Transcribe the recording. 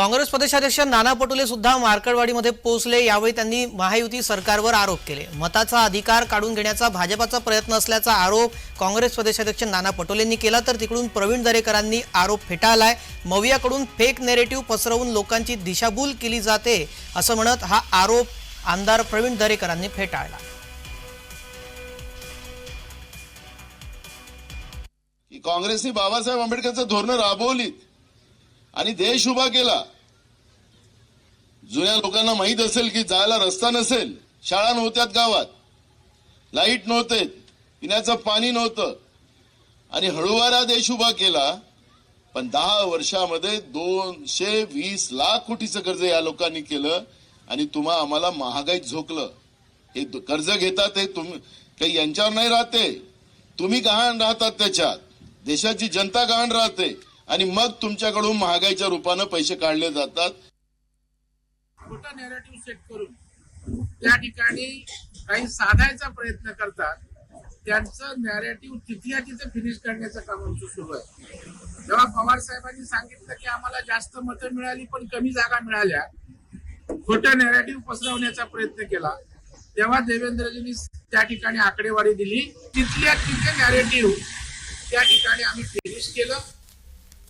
काँग्रेस प्रदेशाध्यक्ष नाना पटोले सुद्धा मार्कडवाडीमध्ये पोहोचले. यावेळी त्यांनी महायुती सरकारवर आरोप केले. मताचा अधिकार काढून घेण्याचा भाजपाचा प्रयत्न असल्याचा आरोप काँग्रेस प्रदेशाध्यक्ष नाना पटोलेंनी केला. तर तिकडून प्रवीण दरेकरांनी आरोप फेटाळलाय. मवियाकडून फेक नेरेटिव्ह पसरवून लोकांची दिशाभूल केली जाते असं म्हणत हा आरोप आमदार प्रवीण दरेकरांनी फेटाळला. काँग्रेसने बाबासाहेब आंबेडकरचं धोरणं राबवली आणि देश उभा केला. जुन्या लोकांना माहीत असेल की जायला रस्ता नसेल शाळा नव्हत्यात गावात. लाइट नव्हते पिण्याचं पाणी नव्हतं. आणि हळूवारा देश उभा केला पण दहा वर्षामध्ये दोनशे वीस लाख कोटीचं कर्ज या लोकांनी केलं आणि तुम्हा आम्हाला महागाईत झोकलं. हे कर्ज घेतात हे तुम्ही काही यांच्यावर नाही राहते. तुम्ही गहाण राहतात त्याच्यात. देशाची जनता गहाण राहते. आणि मग तुमच्याकडून महागाईच्या रूपानं पैसे काढले जातात. खोटा नेरेटिव्ह सेट करून त्या ठिकाणी काही साधायचा प्रयत्न करतात. त्यांचं नॅरेटिव्ह तिथे तिथे फिनिश करण्याचं काम आमचं सुरू आहे. जेव्हा पवार साहेबांनी सांगितलं की आम्हाला जास्त मतं मिळाली पण कमी जागा मिळाल्या. खोटं नॅरेटिव्ह पसरवण्याचा प्रयत्न केला. तेव्हा देवेंद्रजींनी त्या ठिकाणी आकडेवारी दिली. तिथल्या तिथे नॅरेटिव्ह त्या ठिकाणी आम्ही फिनिश केलं.